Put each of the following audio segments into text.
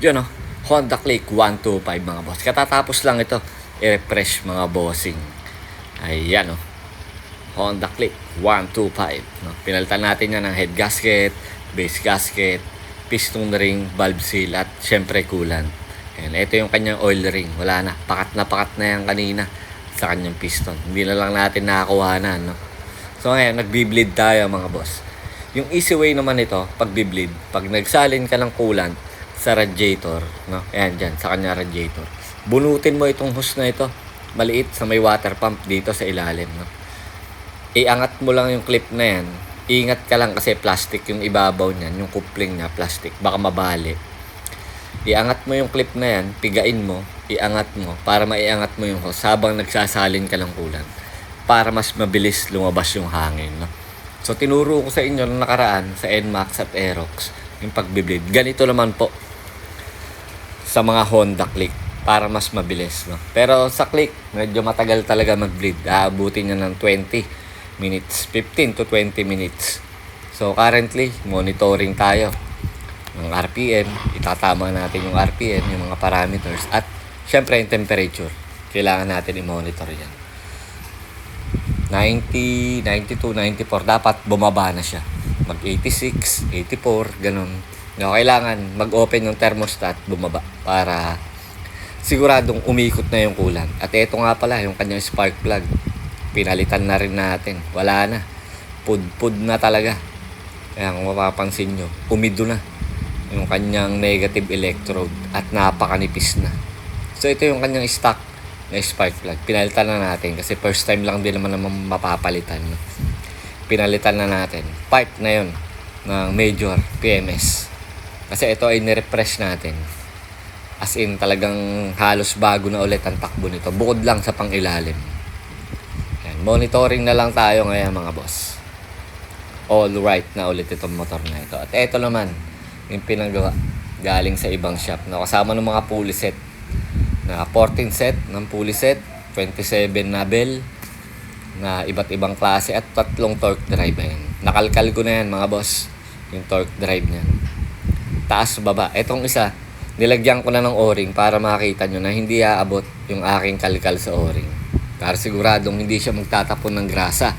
Yun o, Honda Click 125 mga boss. Katatapos lang ito, i-refresh mga bossing. Ayan o, Honda Click 125. No? Pinalitan natin yan ng head gasket, base gasket, piston ring, valve seal, at syempre coolant. Ayan, ito yung kanyang oil ring. Wala na, pakat na pakat na yan kanina sa kanyang piston. Hindi na lang natin nakakuha na, no? So ngayon, nagbi-bleed tayo mga boss. Yung easy way naman ito, pag bleed pag nagsalin ka ng coolant sa radiator, no? Ayan dyan, sa kanya radiator. Bunutin mo itong hose na ito. Maliit sa may water pump dito sa ilalim, no? Iangat mo lang yung clip na yan. Ingat ka lang kasi plastic yung ibabaw niyan, yung coupling niya, plastic. Baka mabali. Iangat mo yung clip na yan, pigain mo, iangat mo, para maiangat mo yung hose habang nagsasalin ka ng coolant. Para mas mabilis lumabas yung hangin, no? So, tinuro ko sa inyo nung nakaraan sa NMAX at Aerox yung pagbiblade. Ganito naman po sa mga Honda Click para mas mabilis. No? Pero sa Click, medyo matagal talaga mag-bleed. Aabutin niya ng 20 minutes, 15 to 20 minutes. So, currently, monitoring tayo ng RPM. Itatama natin yung RPM, yung mga parameters. At, syempre, yung temperature. Kailangan natin i-monitor yan. 90, 92, 94, dapat bumaba na siya. Mag 86, 84, ganun. No, kailangan mag-open yung thermostat, bumaba para siguradong umikot na yung kulan. At ito nga pala, yung kanyang spark plug. Pinalitan na rin natin. Wala na. Pud-pud na talaga. Kaya kung mapapansin nyo, umido na yung kanyang negative electrode at napakanipis na. So ito yung kanyang stock na spark plug. Pinalitan na natin kasi first time lang din naman naman mapapalitan. Pinalitan na natin. Pipe na yun ng major PMS. Kasi ito ay nirefresh natin. As in talagang halos bago na ulit ang takbo nito. Bukod lang sa pangilalim. Yan. Monitoring na lang tayo ngayon mga boss. All right na ulit itong motor na ito. At ito naman, yung pinagawa galing sa ibang shop. No? Kasama ng mga pulley set na 14 set ng pulley set, 27 na bell na iba't ibang klase at tatlong torque drive ayan. Nakalkal ko na yan mga boss, yung torque drive niyan. Taas baba. Etong isa, nilagyan ko na ng o-ring para makita nyo na hindi aabot yung aking kalkal sa o-ring. Para siguradong hindi siya magtatapon ng grasa.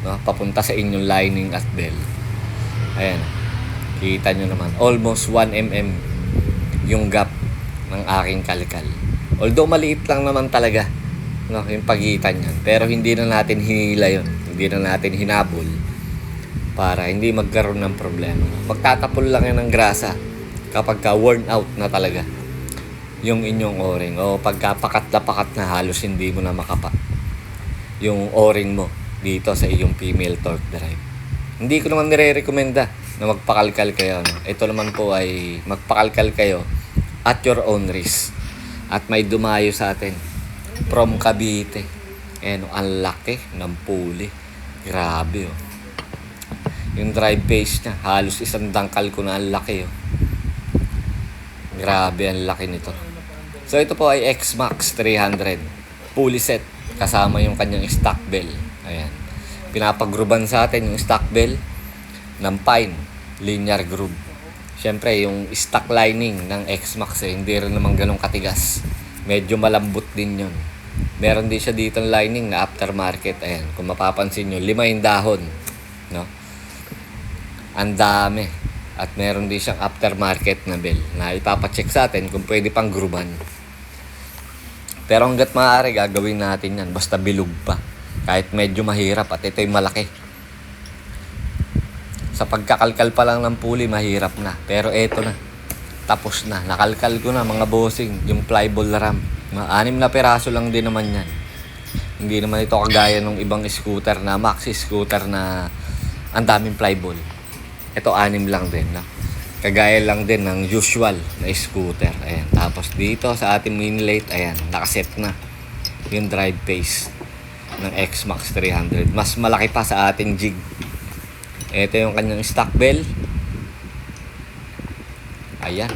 No? Papunta sa inyong lining at bell. Ayan. Kita nyo naman. Almost 1 mm yung gap ng aking kalkal. Although maliit lang naman talaga no, yung pagitan yan. Pero hindi na natin hinila yun. Hindi na natin hinabol para hindi magkaroon ng problema. Magtatapol lang yan ng grasa kapag ka worn out na talaga yung inyong o-ring o pagka pakat na pakat na halos hindi mo na makapa yung o-ring mo dito sa iyong female torque drive. Hindi ko naman nire-recommenda na magpakalkal kayo. No? Ito naman po ay magpakalkal kayo at your own risk. At may dumayo sa atin from Cavite. Eh, no, ang laki ng puli. Grabe, oh. Yung drive base niya, halos isang dangkal ko na ang laki, oh. Grabe, ang laki nito. So, ito po ay X-Max 300. Pulley set. Kasama yung kanyang stock bell. Ayan. Pinapagruban sa atin yung stock bell ng Pine linear groove. Siyempre, yung stock lining ng X-Max eh, hindi rin naman ganun katigas. Medyo malambot din yun. Meron din siya dito ng lining na aftermarket. Ayan, kung mapapansin nyo, lima yung dahon. No? Ang dami. At meron din siyang aftermarket na bell na ipapacheck sa atin kung pwede pang gruban. Pero hanggat maaari, gagawin natin yan. Basta bilog pa. Kahit medyo mahirap at ito'y malaki. Sa pagkakalkal pa lang ng puli, mahirap na. Pero eto na. Tapos na. Nakalkal ko na mga bossing. Yung flyball ram. Mga anim na peraso lang din naman yan. Hindi naman ito kagaya ng ibang scooter na maxi scooter na ang daming flyball. Ito anim lang din. Na. Kagaya lang din ng usual na scooter. Ayan. Tapos dito sa ating mini late, ayan, nakaset na yung drive pace ng X-Max 300. Mas malaki pa sa ating jig. Ito yung kanyang stock bell. Ayan.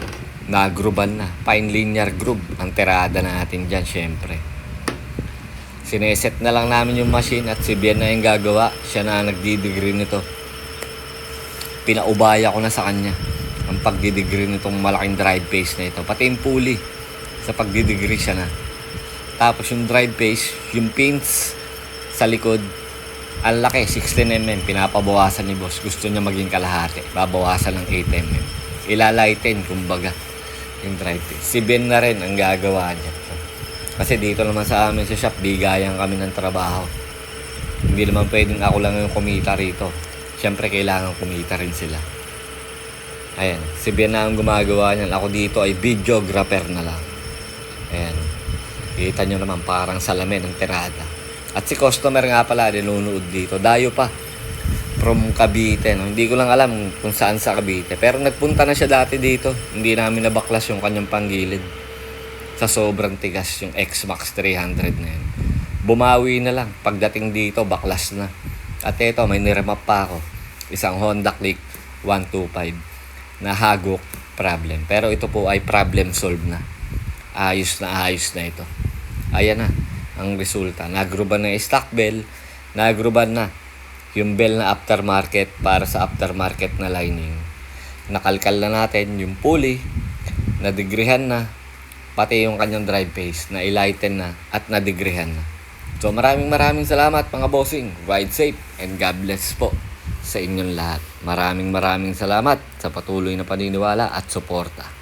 Nagruban na. Fine linear groove. Ang tirada natin dyan, syempre. Sineset na lang namin yung machine at si Bian na yung gagawa. Siya na nagdidegree nito. Pinaubaya ko na sa kanya. ang pagdidegree nitong malaking drive pace na ito. Pati yung pulley sa pagdidegree siya na. Tapos yung drive pace, yung pins sa likod, ang laki, 16mm, pinapabawasan ni boss. Gusto niya maging kalahati, babawasan ng 8mm. Ilalighten, kumbaga, yung drive pace. Si Ben na rin ang gagawa niya. Kasi dito naman sa amin sa shop, bigayan kami ng trabaho. Hindi naman pwedeng ako lang yung kumita rito. Siyempre, kailangan kumita rin sila. Ayan, si Ben na ang gumagawa niyan. Ako dito ay videographer na lang. Ayan. Kita nyo naman, parang salamin ng tirada. At si customer nga pala, ninunood dito. Dayo pa. From Cavite. No? Hindi ko lang alam kung saan sa Cavite. Pero nagpunta na siya dati dito. Hindi namin nabaklas yung kanyang panggilid. Sa sobrang tigas yung X-Max 300 na yun. Bumawi na lang. Pagdating dito, baklas na. At ito, may niremap pa ako. Isang Honda Click 125 na hagok problem. Pero ito po ay problem solved na. Ayos na ayos na ito. Ayan na ang resulta. Nagruban na yung stock bell, nagruban na yung bell na aftermarket para sa aftermarket na lining. Nakalkal na natin yung pulley, nadigrihan na, pati yung kanyang drive pace, na ilighten na at nadigrihan na. So maraming maraming salamat mga bossing. Ride safe and God bless po sa inyong lahat. Maraming maraming salamat sa patuloy na paniniwala at suporta.